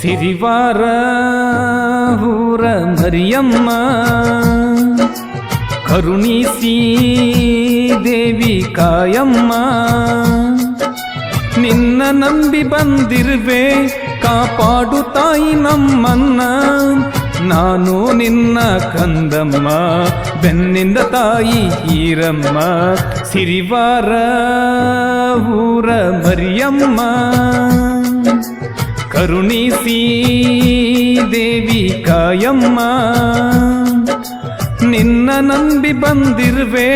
ಸಿರಿವಾರ ಊರ ಮರಿಯಮ್ಮ ಕರುಣಿಸಿ ದೇವಿ ಕಾಯಮ್ಮ ನಿನ್ನ ನಂಬಿ ಬಂದಿರುವೆ ಕಾಪಾಡು ತಾಯಿ ನಮ್ಮನ್ನ ನಾನು ನಿನ್ನ ಕಂದಮ್ಮ ಬೆನ್ನಿಂದ ತಾಯಿ ಈರಮ್ಮ ಸಿರಿವಾರ ಊರ ಮರಿಯಮ್ಮ ಕರುಣಿಸಿ ದೇವಿ ಕಾಯಮ್ಮ, ನಿನ್ನ ನಂಬಿ ಬಂದಿರುವೆ,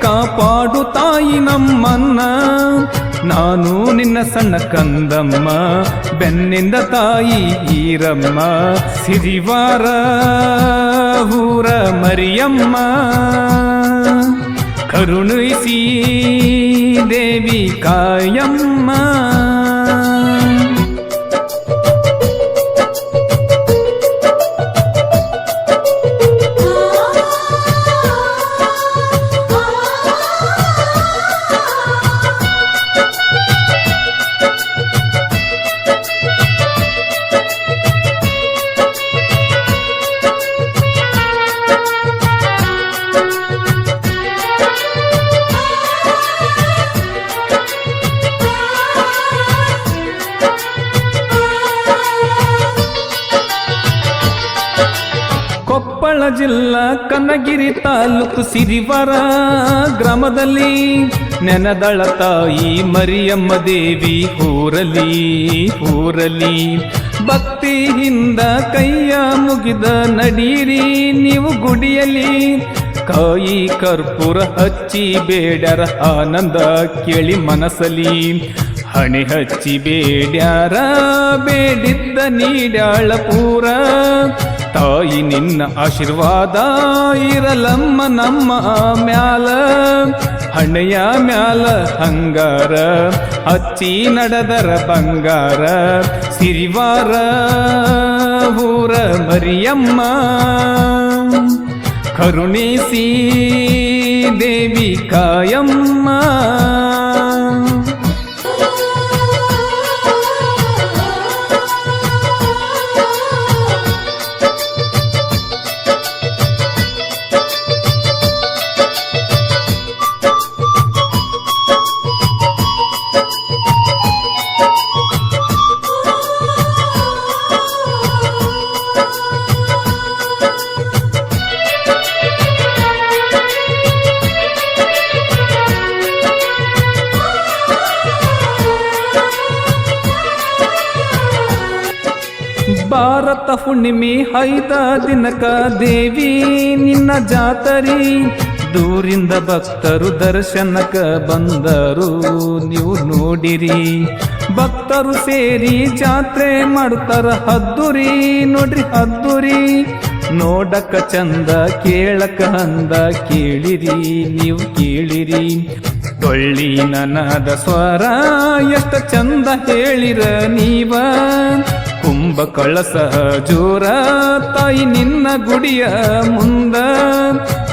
ಕಾಪಾಡು ತಾಯಿ ನಮ್ಮನ್ನ. ನಾನು ನಿನ್ನ ಸಣ್ಣ ಕಂದಮ್ಮ, ಬೆನ್ನಿಂದ ತಾಯಿ ಈರಮ್ಮ. ಸಿರಿವಾರ ಊರ ಮರಿಯಮ್ಮ, ಕರುಣಿಸಿ ದೇವಿ ಕಾಯಮ್ಮ. ಕೊಪ್ಪಳ ಜಿಲ್ಲಾ ಕನಗಿರಿ ತಾಲೂಕು ಸಿರಿವರ ಗ್ರಾಮದಲ್ಲಿ ನೆನದಳ ತಾಯಿ ಮರಿಯಮ್ಮ ದೇವಿ ಊರಲಿ ಊರಲಿ ಭಕ್ತಿಯಿಂದ ಕೈಯ ಮುಗಿದ ನಡೀರಿ ನೀವು ಗುಡಿಯಲಿ ಕಾಯಿ ಕರ್ಪೂರ ಹಚ್ಚಿ ಬೇಡರ ಆನಂದ ಕೇಳಿ ಮನಸಲಿ ಹಣೆ ಹಚ್ಚಿ ಬೇಡ್ಯಾರ, ಬೇಡಿದ್ದ ನೀಡಾಳ ಪೂರ. ತಾಯಿ, ನಿನ್ನ ಆಶೀರ್ವಾದ ಇರಲಮ್ಮ ನಮ್ಮ ಮ್ಯಾಲ. ಹಣೆಯ ಮ್ಯಾಲ ಹಂಗಾರ, ಹಚ್ಚಿ ನಡೆದರ ಬಂಗಾರ. ಸಿರಿವಾರ ಊರ ಮರಿಯಮ್ಮ. ಕರುಣಿಸಿ ದೇವಿ ಕಾಯಮ್ಮ. ಭಾರತ ಹುಣ್ಣಿಮೆ, ಐದ ದಿನಕ ದೇವಿ, ನಿನ್ನ ಜಾತರಿ. ದೂರಿಂದ ಭಕ್ತರು ದರ್ಶನಕ ಬಂದರು, ನೀವು ನೋಡಿರಿ. ಭಕ್ತರು ಸೇರಿ ಜಾತ್ರೆ ಮಾಡ್ತಾರ ಹದ್ದುರಿ ನೋಡ್ರಿ ಹದ್ದುರಿ ನೋಡಕ ಚಂದ, ಕೇಳಕ ಅಂದ, ಕೇಳಿರಿ, ನೀವು ಕೇಳಿರಿ. ಟೊಳ್ಳಿ ನನದ ಸ್ವರ, ಎಷ್ಟ ಚಂದ ಹೇಳಿರ ನೀವ. ಕುಂಭ ಕಳಸ ಜೋರ, ತಾಯಿ ನಿನ್ನ ಗುಡಿಯ ಮುಂದ.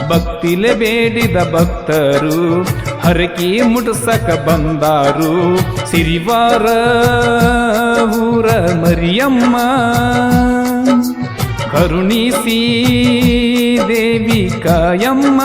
ಭಕ್ತಿಲೆ ಬೇಡಿದ ಭಕ್ತರು, ಹರಕಿ ಮುಟ್ಸಕ ಬಂದಾರು. ಸಿರಿವಾರ ಊರ ಮರಿಯಮ್ಮ. ಕರುಣಿಸಿ ದೇವಿ ಕಾಯಮ್ಮ.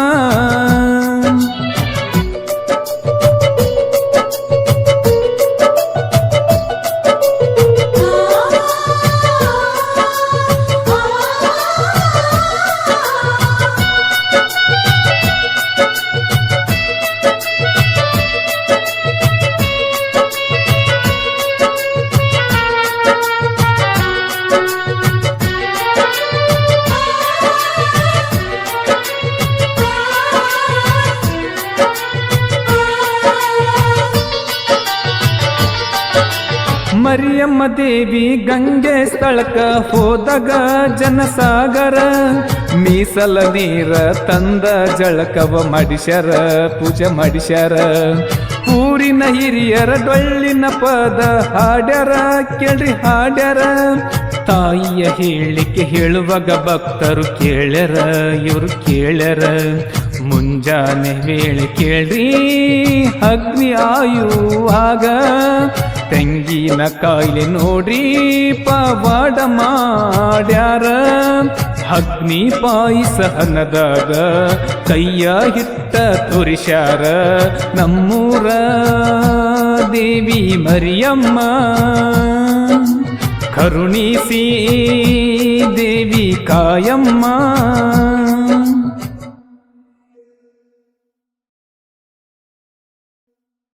ಮರಿಯಮ್ಮ ದೇವಿ ಗಂಗೆ ಸ್ಥಳಕ ಹೋದಾಗ ಜನಸಾಗರ, ಮೀಸಲ ನೀರ ತಂದ ಜಳಕವ ಮಾಡಿಸ್ಯಾರ ಪೂಜೆ ಮಾಡಿಸ್ಯಾರ ಊರಿನ ಹಿರಿಯರ ಡೊಳ್ಳಿನ ಪದ ಹಾಡ್ಯಾರ, ಕೇಳ್ರಿ ಹಾಡ್ಯಾರ. ತಾಯಿಯ ಹೇಳಿಕೆ ಹೇಳುವಾಗ ಭಕ್ತರು ಕೇಳ್ಯಾರ, ಇವರು ಕೇಳ್ಯಾರ. ಮುಂಜಾನೆ ವೇಳೆ ಕೇಳ್ರಿ, ಅಗ್ನಿ ಆಯುವಾಗ ತೆಂಗಿನ ಕಾಯಿಲೆ ನೋಡಿ ಪವಾಡ ಮಾಡ್ಯಾರ. ಅಗ್ನಿ ಪಾಯಿ ಸಹನದಾಗ ಕೈಯ ಹಿಟ್ಟ ತೋರಿಸ್ಯಾರ. ನಮ್ಮೂರ ದೇವಿ ಮರಿಯಮ್ಮ. ಕರುಣಿಸಿ ದೇವಿ ಕಾಯಮ್ಮ.